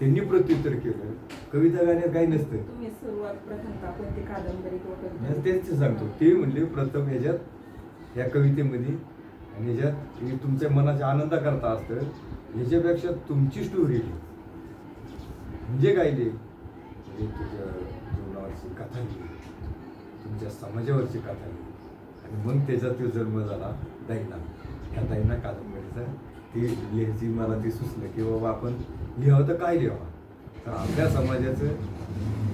त्यांनी प्रत्युत्तर केलं. कविता गाण्यात काही नसतं. मी? तेच सांगतो. ते म्हणले प्रथम ह्याच्यात या कवितेमध्ये आणि ह्याच्यात हे तुमच्या मनाच्या आनंद करता असतं. ह्याच्यापेक्षा तुमची स्टोरी म्हणजे काय लिही म्हणजे तुझ्या जीवनावरची कथा लिही तुमच्या समाजावरची कथा लिही आणि मग त्याचा तो जन्म झाला दैना. ह्या दैना कादंबरीचा ती लिहायची मला ती सुचलं की बाबा आपण लिहावं तर काय लिहावं? तर आपल्या समाजाचं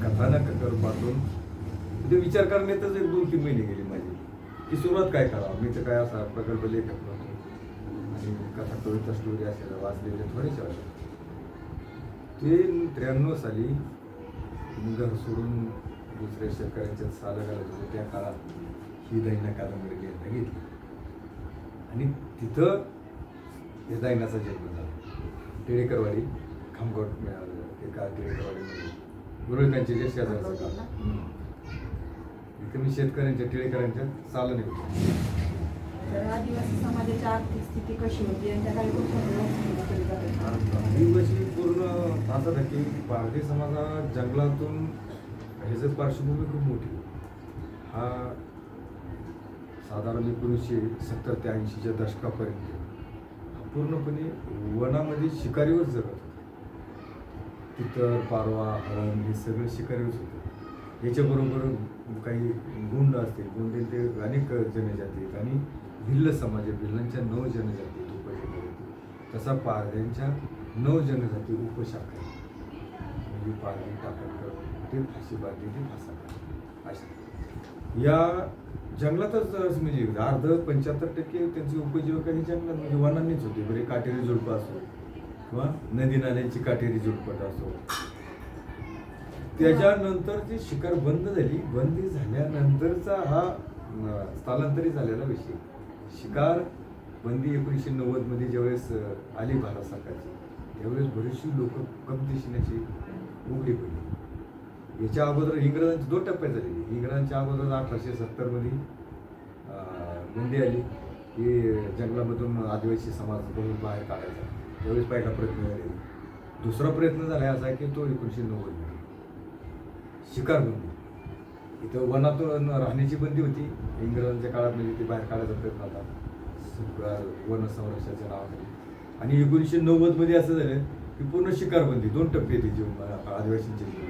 कथानक रूपातून ते म्हणजे विचार करण्यातच एक दोन तीन महिने गेले माझे. की सुरुवात काय करावं? मी तर काय असा प्रकल्प लेखक नव्हतो. आणि कथा कविता स्टोरी असायला वाचलेले म्हणजे थोडेसे वाटले ते त्र्याण्णव साली घर सोडून दुसऱ्या शेतकऱ्यांच्या साला घालत होतो त्या काळात ही दैना कादंबरी घ्यायला घेतली. आणि तिथं दैनाचा जन्म झाला. टिळेकरवाडी मिळालं एका टिळेकरवाडीमध्ये गुरुळकांचे जे शेजारचं? गाव. इथं मी शेतकऱ्यांच्या टिळेकरांच्या चालणे होतो तर आदिवासी समाजाची आर्थिक स्थिती कशी होती? आणि त्या काही गोष्टी केली जातात. आदिवासी पूर्ण असं होतं की भारतीय समाज हा जंगलातून ह्याचं पार्श्वभूमी खूप मोठी हा साधारण एकोणीसशे सत्तर ते ऐंशीच्या दशकापर्यंत. पूर्णपणे वनामध्ये शिकारीवर जगत होते. तितर पारवा हरण हे सगळं शिकारीवरच होते. याच्याबरोबर काही गुंड असतील गुंड ते अनेक जनजाती आहेत आणि भिल्ल समाज आहे. भिल्लांच्या नऊ जनजाती आहेत तसा पारध्यांच्या नऊ जनजाती उपशाखा आहेत. म्हणजे पारधी टाकटकर ते फाशी बांधली ते फासा अशा. या जंगलातच म्हणजे अर्ध पंच्याहत्तर टक्के त्यांची उपजीविका ही जंगलात म्हणजे वनांनीच होती. बरे काटेरी झुडपं असो किंवा नदी नाल्यांची काटेरी झुडपट असो. त्याच्यानंतर जी शिकार बंद झाली बंदी झाल्यानंतरचा हा स्थलांतरित झालेला विषय. शिकार बंदी एकोणीसशे नव्वदमध्ये ज्यावेळेस आली भारत सरकारची त्यावेळेस बरीचशी लोक कम देशिण्याची उघडी पडली. याच्या अगोदर इंग्रजांची दोन टप्प्यात झालेली. इंग्रजांच्या अगोदर अठराशे सत्तरमध्ये गुंडी आली. की जंगलामधून आदिवासी समाज बघून बाहेर काढायचा. त्यावेळेस पहिला प्रयत्न झालेला. दुसरा प्रयत्न झाला असा की तो एकोणीसशे नव्वद शिकार बंदी. इथं वनातून राहण्याची बंदी होती. इंग्रजांच्या काळात म्हणजे ते बाहेर काढायचा प्रयत्न होता. वन संरक्षणाच्या नावाखाली. आणि एकोणीसशे नव्वदमध्ये असं झालं की पूर्ण शिकार बंदी. दोन टप्पे येते जीवन आदिवासींचे. जीवनात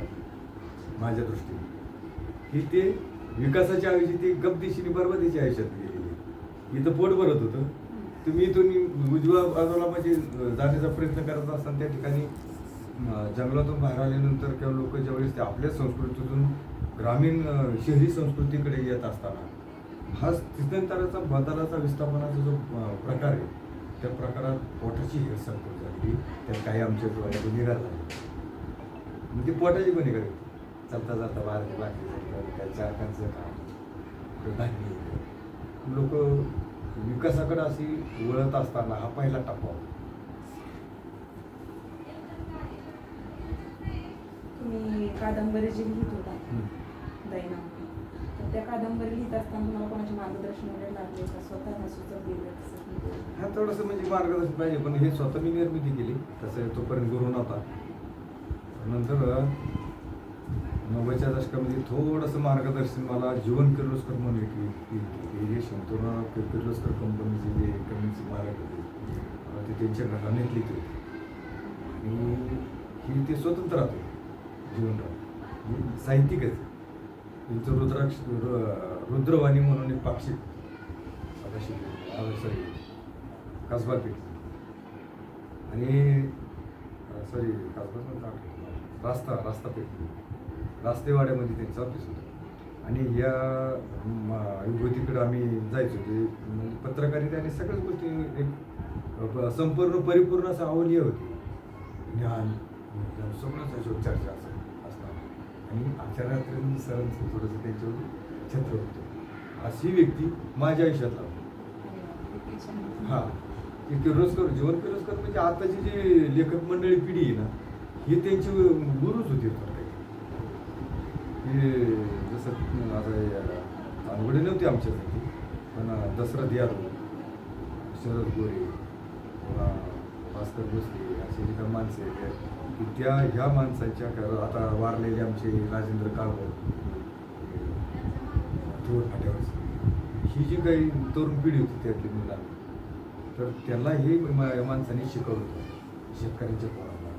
माझ्या दृष्टीने. की ते विकासाच्या ऐवजी ती गपदेशीने बरबादीच्या आयुष्यात गेलेली इथं पोट भरत होतं. तुम्ही इथून उजव्या बाजूला म्हणजे जाण्याचा प्रयत्न करत असताना त्या ठिकाणी जंगलातून बाहेर आल्यानंतर किंवा लोक ज्यावेळेस ते आपल्या संस्कृतीतून ग्रामीण शहरी संस्कृतीकडे येत असताना हा स्थित्यंतराचा बदलाचा विस्थापनाचा जो प्रकार आहे त्या प्रकारात पोटाची हेरसाळ झाली. त्यात काही आमच्या डोळ्यातून निघाला म्हणजे पोटाची पण निघाली. चालता चालता बाहेर बाकी त्या चारकांचं काम धान्य लोक विकासाकडे अशी वळत असताना हा पहिला टप्पा होता. तुम्ही कादंबरी जी लिहित होता. दैना तर त्या कादंबरी लिहित असताना तुम्हाला कोणाचे मार्गदर्शन वगैरे लागले का स्वतः काही? हा थोडंसं म्हणजे मार्गदर्शन पाहिजे पण हे स्वतः मी निर्मिती केली तसं तोपर्यंत गुरु नव्हता नंतर नव्वदच्या दशकामध्ये थोडंसं मार्गदर्शन मला जीवन किर्लोस्कर म्हणून एक व्यक्ती होती. जे किर्लोस्कर कंपनीचे जे कमीचे मालक होते ते त्यांच्या घराण्यातली ते होते. आणि ही ते स्वतंत्र होते जीवनराव. साहित्यिकच. त्यांचं रुद्राक्ष रुद्रवाणी म्हणून एक पाक्षिक सॉरी कसबा पीठ आणि सॉरी कसबा रास्ता रास्ता पेठ रास्तेवाड्यामध्ये त्यांचं ऑफिस होतं. आणि या म- आम्ही जायचो. ते म्हणजे पत्रकारिता आणि सगळ्याच गोष्टी एक संपूर्ण परिपूर्ण असं आवली होती. ज्ञान सगळंच चर्चा असं असणार. आणि आचार्यात्र सरांचं थोडंसं त्यांच्यावर छत्र होतं. अशी व्यक्ती माझ्या आयुष्यात लावली हां. की किर्लोस्कर जीवन किर्लोस्कर म्हणजे आताची जी लेखक मंडळी पिढी आहे ना ही त्यांची गुरुच होती. थोडक्यात. हे जसं आता अनवडे नव्हती आमच्यासाठी पण दसरा यादव शरद गोरे किंवा भास्कर भोसले असे जे माणसे काही माणसं आहेत की त्या ह्या माणसांच्या आता वारलेले आमचे राजेंद्र काळभोर थोर फाट्यावर ही जी काही तरुण पिढी होती त्यातली मुलांना तर त्यांना हे मा- माणसाने शिकवलं होतं शेतकऱ्यांच्या मुलांना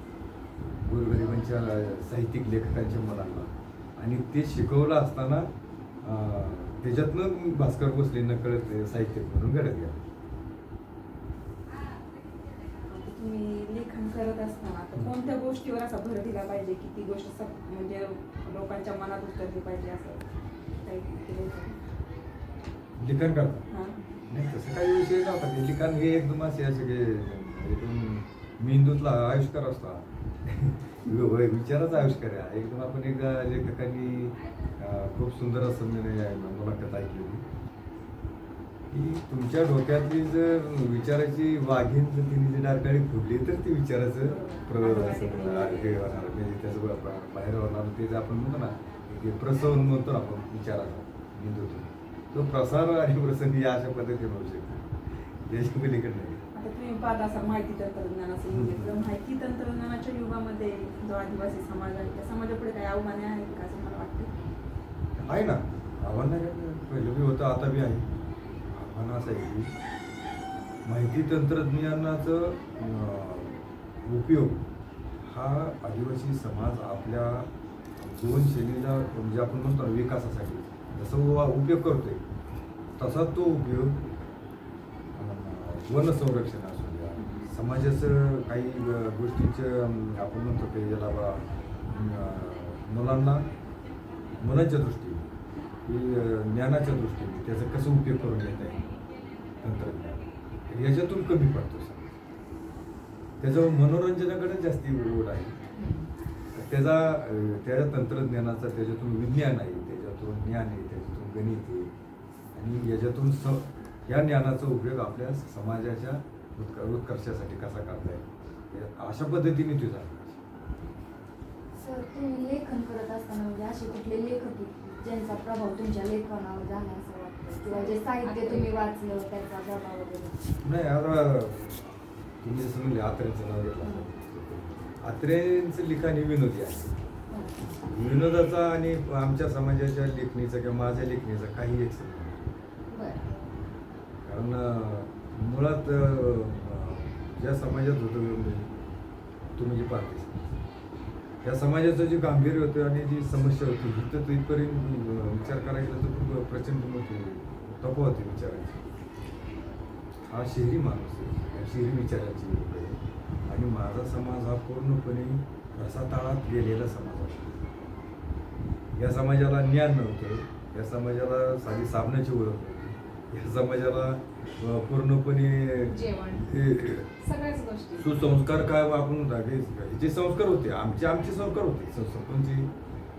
गोरगरिबांच्या साहित्यिक लेखकांच्या मुलांना. आणि ते शिकवलं असताना त्याच्यातनं भास्कर भोसले नकळत साहित्यिक म्हणून घडत गेला तुम्ही लेखन करत असताना आता कोणत्या गोष्टीवर असा भर दिला पाहिजे की ती गोष्ट म्हणजे लोकांच्या मनात उतरली पाहिजे असं काही? लिखाण करतात हा. नाही तसं काही विषय नव्हता ते लिखाण हे एकदम असे असे मेंदूतला आविष्कार असतो. विचाराचा आविष्कार आहे. एकदम आपण एकदा लेखकांनी खूप सुंदर असं म्हणजे मुलाखत ऐकलेली. की तुमच्या डोक्यातली जर विचाराची वाघीण जर तिने जी डारकाळी फुटली तर ती विचाराचं प्र हे होणार. म्हणजे त्याचं बाहेर होणार. ते आपण म्हणतो ना ते प्रसवन म्हणतो ना आपण विचाराचा मेंदूतून. तो प्रसार आणि प्रसंग या अशा पद्धतीने होऊ शकतो. याच्या पलीकडे नाही. आता तुम्ही पाहत असाल माहिती तंत्रज्ञानाचं युग आहे. तर माहिती तंत्रज्ञानाच्या युगामध्ये जो आदिवासी समाज आहे त्या समाजापुढे काही आव्हाने आहेत का असं मला वाटतं आहे ना आव्हान नाही? पहिलं बी होतं आता बी आहे आव्हान असं आहे की माहिती तंत्रज्ञानाचं उपयोग हा आदिवासी समाज आपल्या जीवनशैलीला म्हणजे आपण म्हणतो विकासासाठी जसं उपयोग करतोय तसा तो उपयोग वनसंरक्षण वन संरक्षण असू द्या. समाजाचं काही गोष्टीचं गोष्टींचं आपण म्हणतो की ज्याला बा मुलांना मनाच्या दृष्टीने की ज्ञानाच्या दृष्टीने त्याचा कसं उपयोग करून घेता येईल तंत्रज्ञान. याच्यातून कमी पडतो सर त्याचं मनोरंजनाकडे जास्ती ओढ आहे. तर त्याचा त्याच्या तंत्रज्ञानाचा त्याच्यातून विज्ञान आहे त्याच्यातून ज्ञान आहे त्याच्यातून गणित आहे. आणि याच्यातून स या ज्ञानाचा उपयोग आपल्या समाजाच्या उत्क उत्कर्षासाठी कसा करता येईल? अशा पद्धतीने ते झालं सर तुम्ही लेखन करत असताना म्हणजे असे कुठले लेखक आहेत ज्यांचा प्रभाव तुमच्या लेखनावर झाला असं वाटतं? किंवा जे साहित्य तुम्ही वाचलं त्याचा प्रभाव वगैरे? नाही आता तुम्ही जसं म्हणले आत्र्यांचं नाव घेतलं आत्र्यांचं लिखाण हे विनोदी आहे. विनोदाचा आणि आमच्या समाजाच्या लेखणीचा किंवा माझ्या लेखणीचा काही एक संबंध कारण मुळात ज्या समाजात होतो म्हणजे तुम्ही जे पाहते त्या समाजाचं जे गांभीर्य होतं आणि जी समस्या होती ही तर इथपर्यंत विचार करायला तर खूप प्रचंड मोठी तप होती विचारायची हा शहरी माणूस आहे शहरी विचाराची लोक आहे आणि माझा समाज हा पूर्णपणे रसाताळात गेलेला समाज आहे. या समाजाला ज्ञान नव्हतं या समाजाला साधी साबणाची ओळख नव्हती. या समाजाला पूर्णपणे. हे- सुसंस्कार काय आपण जे संस्कार होते आमचे आमचे संस्कार होते. संस्कृतीची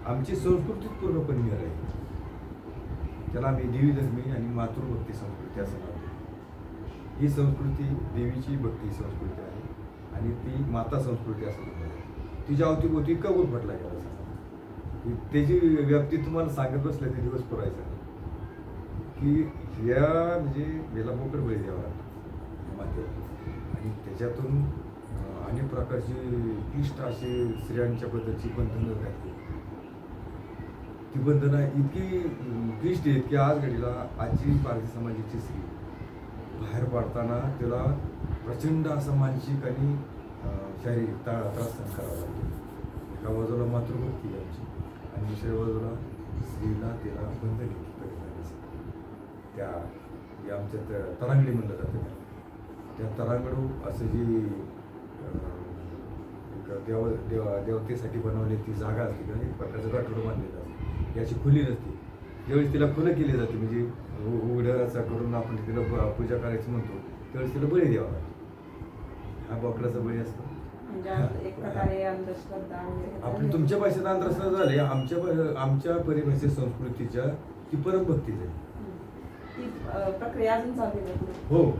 आमची संस्कृती पूर्णपणे आहे त्याला आम्ही देवी धर्मी आणि मातृभक्ती संस्कृती असं म्हणतो ही संस्कृती देवीची भक्ती संस्कृती आहे आणि ती माता संस्कृती असं म्हणतात तिच्या अवतीभोवती इतका गुरफटला गेला त्याची व्याप्ती तुम्हाला सांगत बसल्या ते दिवस पुरायचा. की या म्हणजे याला मोकर बळी आणि त्याच्यातून अनेक प्रकारची इष्ट असे स्त्रियांच्या बद्दलची बंधनं घातली ती बंधनं इतकी अं, क्लिष्ट आहेत की आज घडीला आजची भारतीय समाजाची स्त्री बाहेर पडताना त्याला प्रचंड असं मानसिक आणि शारीरिक ता त्रास सहन करावा लागतो. एका बाजूला मातृभक्ती आमची आणि दुसऱ्या बाजूला स्त्रीला तिला बंधन येते त्या जे आमच्या त्या तरांगडी म्हणलं जातं त्या. तरांगडू असं जी देव देव देवतेसाठी बनवली ती जागा असते किंवा एक प्रकारचं गाठोडं बांधलेलं असतं. याची खुली नसते. ज्यावेळेस तिला खुलं केली जाते म्हणजे उ- उघडं असं करून आपण तिला पूजा करायची म्हणतो त्यावेळेस तिला बळी द्यावा लागतो. हा बोकडाचा बळी असतो. म्हणजे आपली तुमच्या भाषेत अंधश्रद्धा झाली आमच्या आमच्या परिभाषेत संस्कृतीच्या ती परमभक्ती झाली. हम्म. ती प्रक्रिया अजून चालू आहे. हो.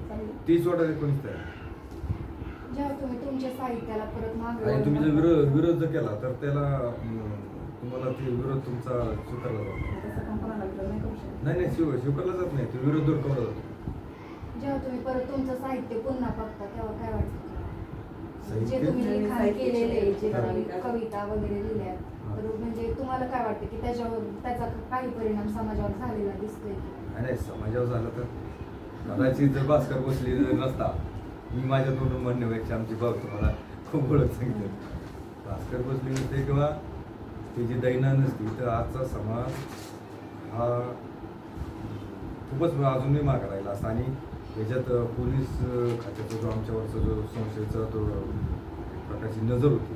तीस वाटा एकोणीस तारीख जेव्हा तुम्ही तुमच्या साहित्याला परत मागे आणि तुम्ही जर विरोध विरोध जर केला तर त्याला अं, तुम्हाला ते विरोध तुमचा स्वीकारला जातो. तसं पण कोणाला विरोध नाही करू शकत. नाही नाही स्वी- स्वीकारला जात नाही. तो विरोध धुडकावला जातो. जेव्हा तुम्ही परत तुमचं साहित्य पुन्हा बघता तेव्हा काय वाटतं? जे तुम्ही केलेले जे. कविता. वगैरे लिहिल्या तर म्हणजे तुम्हाला काय वाटतं की त्याच्यावर त्याचा काही परिणाम समाजावर झालेला दिसतोय की आणि समाजावर झालं तर कदाचित जर भास्कर बसली जर नसता मी माझ्या दोन म्हणण्यापेक्षा आमची भाव तुम्हाला खूप ओळख सांगितलं भास्कर बसली नसते किंवा त्याची दैना नसती तर आजचा समाज हा खूपच अजूनही मागे राहिला असता. आणि त्याच्यात पोलीस खात्याचा जो आमच्यावरचा जो संशयाचा तो एक प्रकारची नजर होती.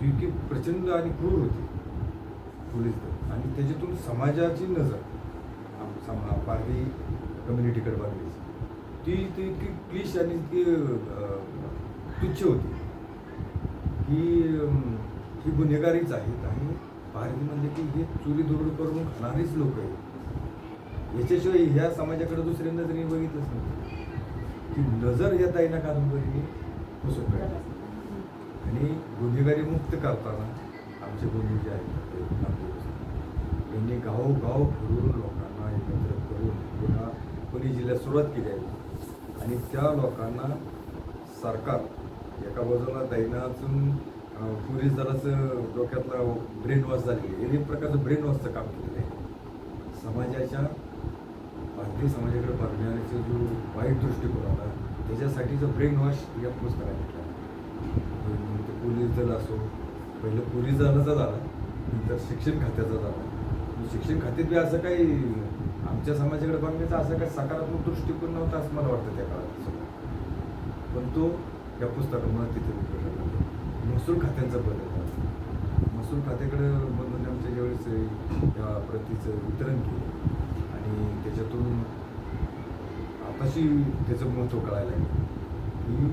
ती इतकी प्रचंड आणि क्रूर होती. पोलीस दल. आणि त्याच्यातून समाजाची नजर आम- समा पारधी कम्युनिटीकडे बघायची. ती ती इतकी क्लिश आणि इतकी तुच्छ होती. ही ही गुन्हेगारीच आहेत आणि पारधी म्हणजे की हे चोरी दुरुड करून खाणारीच लोक आहेत. याच्याशिवाय ह्या समाजाकडे दुसऱ्या नजरेने बघितलंच नाही ती नजर या ताईना कादंबरीने पुसत काढली आणि गुन्हेगारी मुक्त करताना आमचे गुन्हे जे आहेत यांनी गावोगाव फिरून लोकांना एकत्र करून पुन्हा पुणे जिल्ह्यात सुरुवात केली आहे. आणि त्या लोकांना सरकार एका बाजूला दैनातून पोलीस दलाचं डोक्यातला ब्रेन वॉश झालेली आहे. एक प्रकारचं ब्रेन वॉशचं काम केलेलं आहे. समाजाच्या भारतीय समाजाकडे बघण्याचा जो वाईट दृष्टिकोन आला त्याच्यासाठीचं ब्रेन वॉश या पुस्तकात घेतला आहे. ते पोलीस दल असो पहिलं पोलीस दलाचा झाला नंतर शिक्षण खात्याचा झाला. शिक्षण खात्यात बी असं काही आमच्या समाजाकडे बघण्याचा असं काही सकारात्मक दृष्टिकोन नव्हता असं मला वाटतं त्या काळात. पण तो या पुस्तकामुळे तिथे महसूल खात्यांचा बदल झाला. महसूल खात्याकडे बदलून आमच्या ज्यावेळेस या प्रतीचं वितरण केलं आणि त्याच्यातून आताशी त्याचं महत्त्व कळायला लागलं. की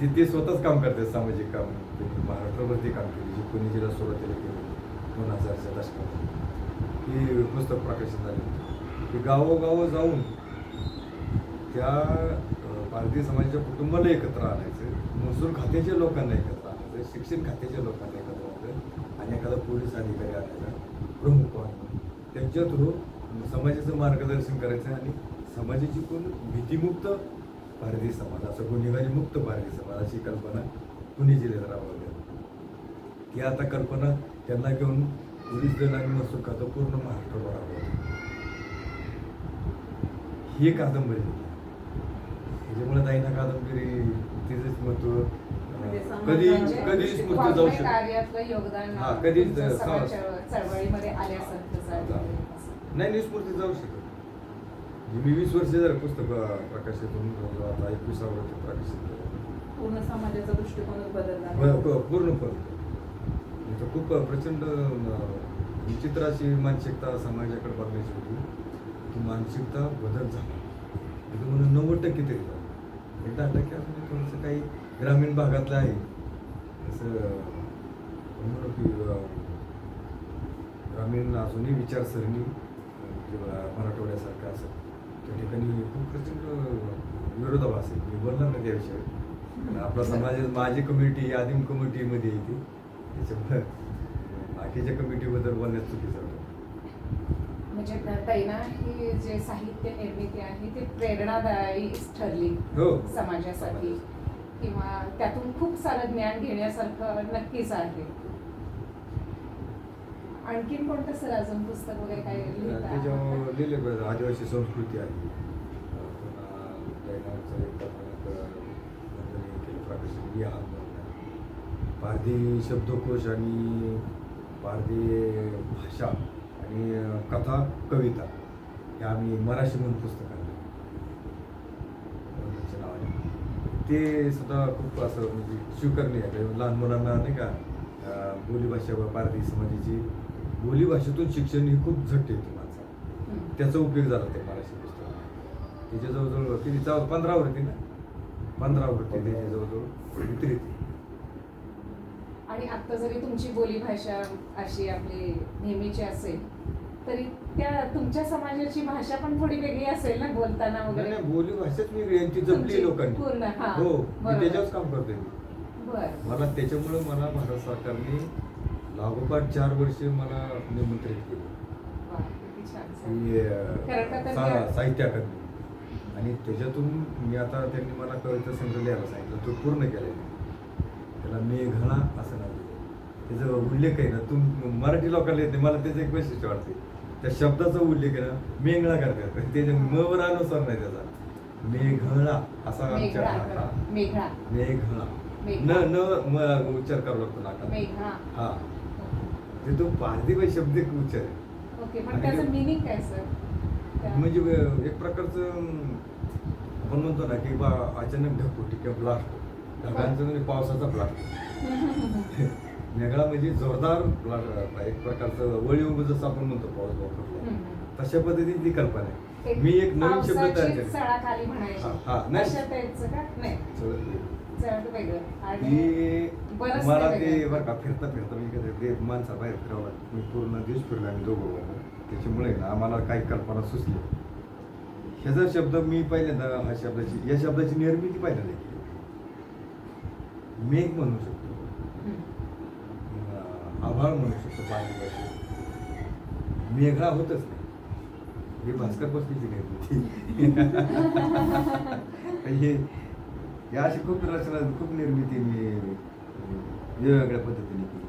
ते ते स्वतःच काम करतात सामाजिक काम. त्यांनी महाराष्ट्रावरती काम केले जे पुणे जिल्हा सुरुवातीला केलं दोन हजारच्या दशकात हे पुस्तक प्रकाशित झाले. की गावोगावं जाऊन त्या भारतीय समाजाच्या कुटुंबाला एकत्र आणायचं महसूल खात्याच्या लोकांना एकत्र आणायचं शिक्षण खात्याच्या लोकांना एकत्र आणायचं आणि एखादा पोलीस अधिकारी आणायचा प्रमुख त्यांच्या थ्रू समाजाचं मार्गदर्शन करायचं आणि समाजाची कोण भीतीमुक्त भारतीय समाज असं गुन्हेगारी मुक्त भारतीय समाज अशी कल्पना पुणे जिल्ह्यात राबवली ती आता कल्पना त्यांना घेऊन पोलीस दल आणि महसूल खातं पूर्ण महाराष्ट्रभर राबवलं ही एक कादंबरी त्याच्यामुळे ताईना कादंबरी तिचंच महत्त्व म्हणजे कधी म्हणजे कधी स्मृती जाऊ शकत. हा, कधीच नाही निस्फूर्ती जाऊ शकत. म्हणजे मी वीस वर्ष झालं पुस्तक प्रकाशित होऊन आता एकविसावं वर्ष प्रकाशित पूर्ण समाजाचा दृष्टिकोनच बदलला. प- प- पूर्णपणे इथं खूप प्रचंड विचित्र अशी मानसिकता समाजाकडे बघण्याची होती ती मानसिकता बदल झाला. म्हणजे म्हणून नव्वद टक्के तरी झालं. एक दहा टक्के अजून थोडंसं काही ग्रामीण भागातलं आहे. जसं म्हणू की ग्रामीण अजूनही विचारसरणी मराठवाड्यासारखं असं त्या ठिकाणी खूप प्रचंड विरोधाभास आहे मी बोलणार नाही त्याविषयी. आपला समाज माझी कम्युनिटी आदिम कम्युनिटीमध्ये येते त्याच्यामुळे बाकीच्या कमिटीबद्दल बोलण्यात चुकीचं वाटतं. म्हणजे तैना ही जे साहित्य निर्मिती आहे ती प्रेरणादायी ठरली हो. समाजासाठी. किंवा त्यातून खूप सारं ज्ञान घेण्यासारखं नक्कीच आहे. आणखीन कोणतं सर अजून पुस्तक वगैरे काय त्याच्यावर लिहिले पाहिजे आदिवासी संस्कृती आहे. पारधी शब्दकोश आणि पारधी भाषा आणि कथा कविता हे आम्ही मराठी म्हणून पुस्तक आणलं. ते सुद्धा खूप असं म्हणजे स्वीकारणी आहे. लहान मुलांना नाही का बोलीभाषा व पारधी समाजाची बोलीभाषेतून शिक्षण ही खूप झट्ट येते माणसाला. त्याचा उपयोग झाला ते मराठी पुस्तकात. त्याच्या जवळजवळ किती चौ पंधरा वरती ना? पंधरा वरती त्याच्या जवळजवळ वितरित. आणि आता जरी तुमची बोलीभाषा अशी आपली नेहमीची असेल तरी त्या तुमच्या समाजाची भाषा पण थोडी वेगळी असेल ना बोलताना वगैरे? बोली भाषेच वेगळी ती जपली लोकांनी. पूर्ण, हा, हो मी. त्याच्यावरच काम करतोय मी. मला त्याच्यामुळे मला भारत सरकारने लागोपाठ चार वर्ष मला निमंत्रित केले. साहित्य अकादमी. आणि त्याच्यातून मी आता त्यांनी मला कविता संग्रह लिहायला सांगितलं. तो पूर्ण आहे. त्याला मेघना असं नाव दिलं. त्याचा उल्लेख आहे ना तुम मराठी लोकांना येते मला त्याचं एक वैशिष्ट्य वाटते. त्या शब्दाचा उल्लेख आहे ना मेघळा करतात. त्याच्या म वर अनुसार नाही त्याचा. मेघळा असा आमच्या मेघळा. न न उच्चार करावा लागतो नाका हा. ते तो पारदीबाई शब्द उच्चार आहे. ओके पण त्याचं मिनिंग काय सर म्हणजे एक प्रकारचं आपण म्हणतो ना की बा अचानक ढगफुटी किंवा ब्लास्ट ढगांचं म्हणजे पावसाचा ब्लास्ट मेघळा म्हणजे जोरदार ब्लास्ट एक प्रकारचं वळीव जसं आपण म्हणतो पाऊस वापरला तशा पद्धतीने ती कल्पना आहे. मी एक नवीन शब्द तयार केला. हा, नाही. मला ते. बरं का फिरता फिरता मी कसं ते माणसा बाहेर फिरावं मी पूर्ण दिवस फिरलो आम्ही दोघं. बरोबर त्याच्यामुळे ना आम्हाला काही कल्पना सुचली ह्याचा शब्द मी पहिल्यांदा हा शब्दाची या शब्दाची निर्मिती केली मेघ म्हणू शकतो. आभाळ म्हणू शकतो पाणी मेघा होतच नाही. हे भास्कर बसलीची निर्मिती हे या अशी खूप रचना खूप निर्मिती मी वेगवेगळ्या पद्धतीने केली.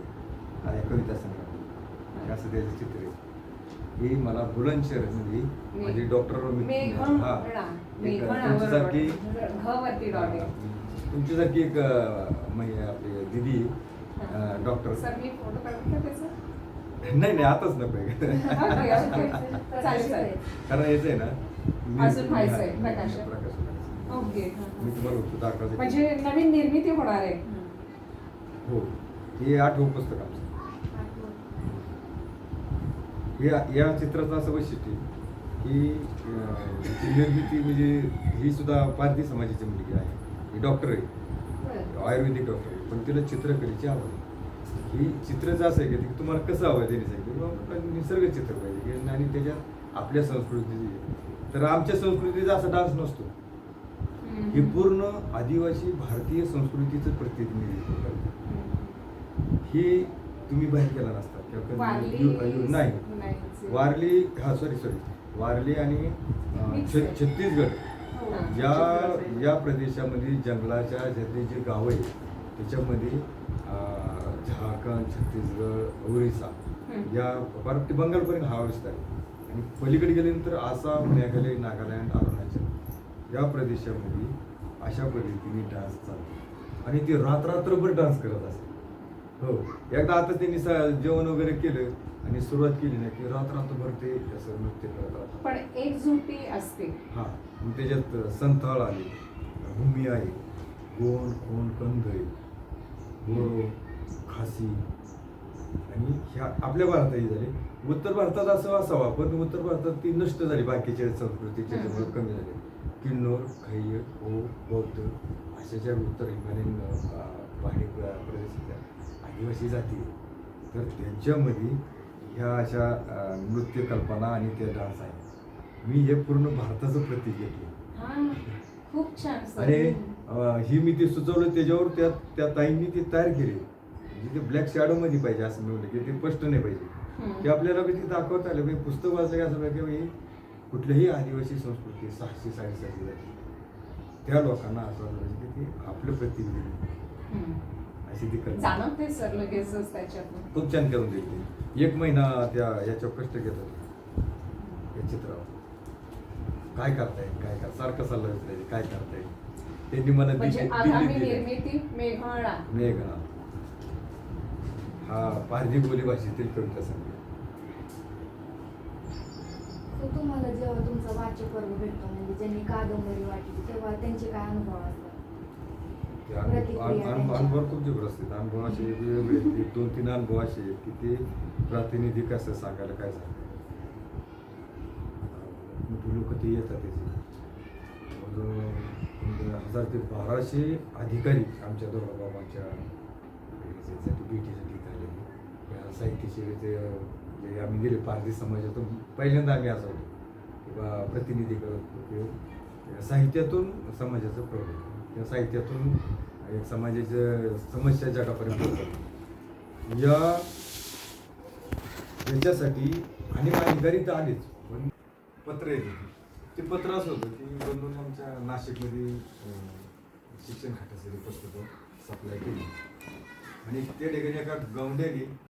हा एक कविता संग्रह असं त्याचं चित्र आहे. हे मला बुलंदशहर म्हणजे डॉक्टर तुमच्यासारखी आहे. तुमच्यासारखी एक म्हणजे आपली दिदी डॉक्टर नाही नाही आताच नको आहे. कारण याचं आहे ना मी- आहे, तुम्हाला म्हणजे नवीन निर्मिती होणार आहे. हो. हे आठवं पुस्तक आमचं. या या चित्राचं असं वैशिष्ट्य की निर्मिती म्हणजे ही सुद्धा पारधी समाजाची मुलगी आहे. ही डॉक्टर आहे. आयुर्वेदिक डॉक्टर आहे. पण तिला चित्रकलेची आवड आहे. ही चित्रच असं आहे की तुम्हाला कसं हवं आहे त्यांनी सांगितलं निसर्ग चित्र पाहिजे. की आणि त्याच्यात आपल्या संस्कृतीची तर आमच्या संस्कृतीचा असा डान्स नसतो. हे पूर्ण आदिवासी भारतीय संस्कृतीचं प्रतिनिधित्व करतं. हे तुम्ही बाहेर केला नसता किंवा कधी नाही. वारली हा सॉरी सॉरी वारली आणि अं, छ-. छत्तीसगड हा. या या प्रदेशामध्ये जंगलाच्या ज्यातली जी गावं आहे त्याच्यामध्ये अं, झारखंड छत्तीसगड ओरिसा हम्म. या परत ते बंगालपर्यंत हा विस्तार आहे आणि पलीकडे गेल्यानंतर आसाम मेघालय नागालँड अरुणाचल या प्रदेशामध्ये अशा पद्धतीने डान्स चालतो आणि ते रात्रभर डान्स करत असते हो. एकदा आता त्यांनी जेवण वगैरे केलं आणि सुरुवात केली ना की रात्रभर ते असं नृत्य करत राहतात. पण एकजुटी असते. हा. मग त्याच्यात संथाळ आले भूमी आहे गोंड कोण कंद आहे बोरो खासी. आणि ह्या आपल्या भारतातही झाले. उत्तर भारतात असं असावा पण उत्तर भारतात ती नष्ट झाली बाकीच्या संस्कृती त्याच्यामुळे हम्म. कमी झाले. किन्नौर खैय ओ बौद्ध अशा ज्या उत्तर प्र- प्रदेशाच्या आदिवासी जाती. आहेत, तर त्यांच्यामध्ये ह्या अशा अं, नृत्य कल्पना आणि ते डान्स आहे मी हे पूर्ण भारताचं प्रतीक घेतलं हा खूप छान आणि ही मी ते सुचवलं त्याच्यावर त्या त्या ताईंनी ते तयार केले. म्हणजे ते ब्लॅक शॅडो मध्ये पाहिजे असं मी म्हणलं की ते स्पष्ट नाही पाहिजे. की आपल्याला बी ते दाखवता आलं. म्हणजे पुस्तक वाचलं असं पाहिजे की कुठल्याही आदिवासी संस्कृती सहाशे साडेसहाशे जाती. त्या लोकांना असं वाटलं पाहिजे की ते आपलं प्रतिनिधी. अशी ती कल्पना. जाणवते सर लगेचच त्याच्यातून. खूप छान करून दिली ते एक महिना त्या याच्यावर कष्ट घेत होते. या चित्रावर. काय करताय? काय कर? सारखं सल्ला विचारायचे काय करताय? त्यांनी मला म्हणजे आगामी दिले. निर्मिती मेघाळा मेघना हा पारधी बोली भाषेतील कविता संग्रह. So तुम्हाला जेव्हा तुमचा वाचक वर्ग भेटतो म्हणजे ज्यांनी कादंबरी वाचली तेव्हा त्यांचे काय अनुभव असतात? अनुभव अनुभव खूप जबरदस्त असतात अनुभव असे वेगवेगळे आहेत. एक दोन तीन अनुभव असे आहेत की ते प्रातिनिधिक कसं सांगायला काय सांगायचं लोक ते येतात त्याचे. हजार ते बाराशे अधिकारी आमच्या दोघांच्या याच्यासाठी भेटीसाठी झाले. या साहित्याचे ते, जे आम्ही गेले पारधी समाजातून पहिल्यांदा आम्ही असं होतो. किंवा प्रतिनिधी करत होतो साहित्यातून समाजाचं प्रबोधन या साहित्यातून एक समाजाच्या समस्या जगापर्यंत या याच्यासाठी आणि अधिकारी तर आलेच पण पत्र येते ते पत्र असं होतं की बंधून आमच्या नाशिकमध्ये शिक्षण खात्यासाठी पुस्तकं सप्लाय केली. आणि त्या ठिकाणी एका गवंड्याने